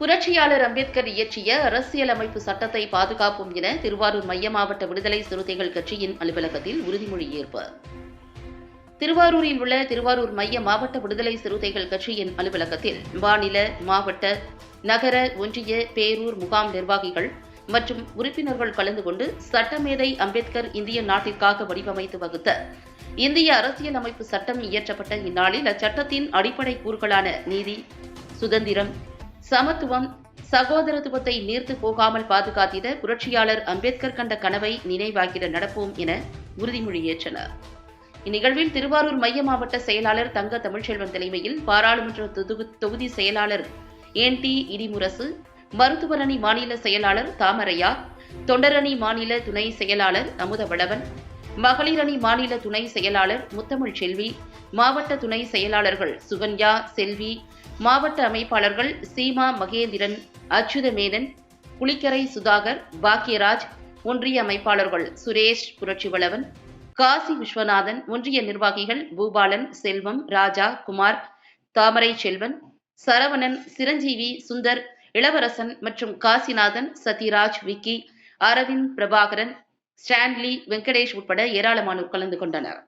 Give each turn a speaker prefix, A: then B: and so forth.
A: புரட்சியாளர் அம்பேத்கர் இயற்றிய அரசியலமைப்பு சட்டத்தை பாதுகாப்போம் என திருவாரூர் மைய மாவட்ட விடுதலை சிறுத்தைகள் கட்சியின் அலுவலகத்தில் உறுதிமொழி ஏற்பு. திருவாரூரில் உள்ள திருவாரூர் மைய மாவட்ட விடுதலை சிறுத்தைகள் கட்சியின் அலுவலகத்தில் மாநில மாவட்ட நகர ஒன்றிய பேரூர் முகாம் நிர்வாகிகள் மற்றும் உறுப்பினர்கள் கலந்து கொண்டு சட்டமேதை அம்பேத்கர் இந்திய நாட்டிற்காக வடிவமைத்து வகுத்த இந்திய அரசியலமைப்பு சட்டம் இயற்றப்பட்ட இந்நாளில் அச்சட்டத்தின் அடிப்படை கூறுகளான நீதி சுதந்திரம் சமத்துவம் சகோதரத்துவத்தை நீர்த்து போகாமல் பாதுகாத்திட புரட்சியாளர் அம்பேத்கர் கண்ட கனவை நினைவாக்கிட நடப்போம் என உறுதிமொழி ஏற்றனர். இந்நிகழ்வில் திருவாரூர் மைய மாவட்ட செயலாளர் தங்க தமிழ்ச்செல்வன் தலைமையில் பாராளுமன்ற தொகுதி செயலாளர் என் டி இடிமுரசு மருத்துவரணி மாநில செயலாளர் தாமரையா தொண்டரணி மாநில துணை செயலாளர் அமுதவளவன் மகளிரணி மாநில துணை செயலாளர் முத்தமிழ் செல்வி மாவட்ட துணை செயலாளர்கள் சுகன்யா செல்வி மாவட்ட அமைப்பாளர்கள் சீமா மகேந்திரன் அச்சுதமேனன் புலிக்கரை சுதாகர் பாக்கியராஜ் ஒன்றிய அமைப்பாளர்கள் சுரேஷ் புரட்சிவளவன் காசி விஸ்வநாதன் ஒன்றிய நிர்வாகிகள் பூபாலன் செல்வம் ராஜா குமார் தாமரை செல்வன் சரவணன் சிரஞ்சீவி சுந்தர் இளவரசன் மற்றும் காசிநாதன் சத்யராஜ் விக்கி அரவிந்த் பிரபாகரன் ஸ்டான்லி வெங்கடேஷ் உட்பட ஏராளமானோர் கலந்து கொண்டனர்.